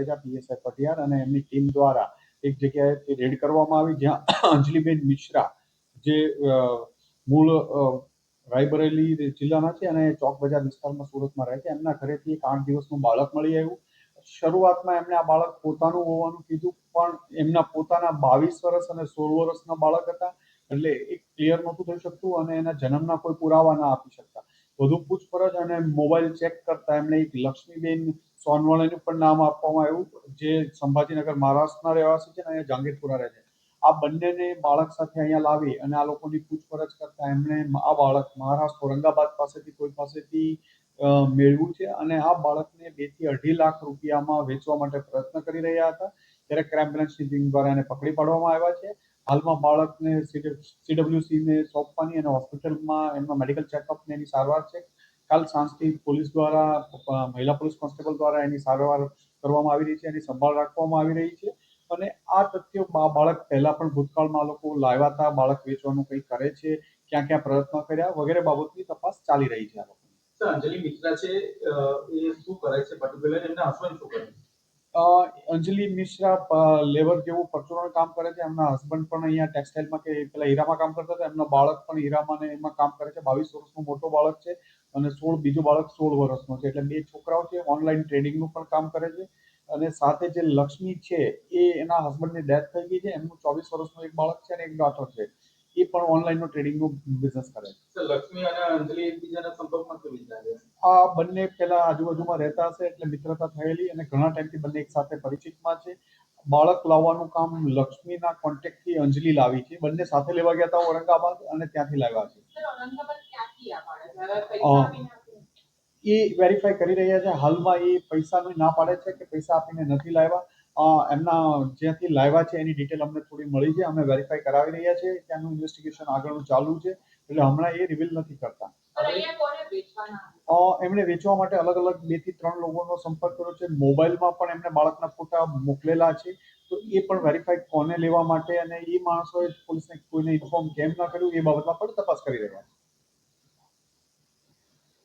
Jadeja PSI Patiyar અને એમની team દ્વારા એક જગ્યાએ રેડ કરવામાં આવી, જ્યાં અંજલિબેન મિશ્રા જે મૂળ રાયબરેલી જિલ્લાના છે અને ચોક બજાર વિસ્તારમાં સુરતમાં રહે છે. એમના ઘરેથી એક આઠ દિવસનું બાળક મળી આવ્યું. શરૂઆતમાં એમણે આ બાળક પોતાનું હોવાનું કીધું, પણ એમના પોતાના બાવીસ વર્ષ અને સોળ વર્ષના બાળક હતા, એટલે એ ક્લિયર નહોતું થઈ શકતું અને એના જન્મના કોઈ પુરાવા ના આપી શકતા. વધુ પૂછપરછ અને મોબાઈલ ચેક કરતા એમણે એક લક્ષ્મીબેન સોનવણેનું પણ નામ આપવામાં આવ્યું. જે સંભાજીનગર મહારાષ્ટ્રના રહેવાસી છે અને અહીંયા જાંગીરપુરા રહે છે. આ બંનેને બાળક સાથે અહીંયા લાવી અને આ લોકોની પૂછપરછ કરતા એમણે આ બાળક મહારાષ્ટ્ર ઔરંગાબાદ પાસેથી કોઈ પાસેથી મેળવ્યું છે અને આ બાળકને બેથી અઢી લાખ રૂપિયામાં વેચવા માટે પ્રયત્ન કરી રહ્યા હતા. ત્યારે ક્રાઇમ બ્રાન્ચની ટીમ દ્વારા એને પકડી પાડવામાં આવ્યા છે. હાલમાં બાળકને સીડબ્લ્યુસીને સોંપવાની અને હોસ્પિટલમાં એમના મેડિકલ ચેકઅપને એની સારવાર છે. કાલ સાંજથી પોલીસ દ્વારા મહિલા પોલીસ કોન્સ્ટેબલ દ્વારા એની સારવાર કરવામાં આવી રહી છે એની સંભાળ રાખવામાં આવી રહી છે અને આ તથ્યો બાળક પહેલા પણ ભૂતકાળમાં લોકો લાવ્યા હતા બાળક વેચવાનું કંઈ કરે છે ક્યાં ક્યાં પ્રયત્ન કર્યા વગેરે બાબતની તપાસ ચાલી રહી છે આ લોકો અંજલિ મિશ્રા છે એ શું કરે છે? પર્ટિક્યુલર એમના હસબન્ડ શું કરે છે? અંજલિ મિશ્રા લેબર જેવું પરચુરણ કામ કરે છે એમના હસબન્ડ પણ અહીંયા ટેક્સટાઇલમાં કે પેલા હીરામાં કામ કરતા હતા એમનો બાળક પણ હીરામાં ને એમાં કામ કરે છે બાવીસ વર્ષનો મોટો બાળક છે અને સોળ બીજો બાળક સોળ વર્ષનો છે. એટલે બે છોકરાઓ છે ઓનલાઈન ટ્રેડિંગનું પણ કામ કરે છે. અને સાથે જે લક્ષ્મી છે એ એના હસબન્ડની ડેથ થઈ ગઈ છે. એમનું ચોવીસ વર્ષનું એક બાળક છે અને એક ડોટર છે. એ પણ ઓનલાઈનનો ટ્રેડિંગનો બિઝનેસ કરે છે. લક્ષ્મી અને અંજલિ એકબીજાના સંપર્કમાં કેવી રીતે આ બંને પેલા આજુબાજુમાં રહેતા હશે એટલે મિત્રતા થયેલી અને ઘણા ટાઈમથી બંને એક સાથે પરિચિતમાં છે. બાળક લાવવાનું કામ લક્ષ્મીના કોન્ટેક્ટથી અંજલિ લાવી છે. બંને સાથે લેવા ગયા હતા ઔરંગાબાદ અને ત્યાંથી લાવ્યા છે. પૈસા? એ વેરીફાઈ કરી રહ્યા છે. હાલમાં એ પૈસાની ના પાડે છે કે પૈસા આપીને નથી લાવ્યા. એમના જ્યાંથી લાવ્યા છે એની ડિટેલ અમને થોડી મળી છે. અમે વેરીફાઈ કરાવી રહ્યા છે ત્યાંનું ઇન્વેસ્ટિગેશન આગળનું ચાલુ છે. એટલે હમણાં એ રિવીલ નથી કરતા. એમણે વેચવા માટે અલગ અલગ બેથી ત્રણ લોકોનો સંપર્ક કર્યો છે. મોબાઈલમાં પણ એમણે બાળકના ફોટા મોકલેલા છે. તો એ પણ વેરીફાઈ કોને લેવા માટે અને એ માણસોએ પોલીસને કોઈને ઇન્ફોર્મ કેમ ના કર્યું એ બાબતમાં પણ તપાસ કરી રહ્યા છે.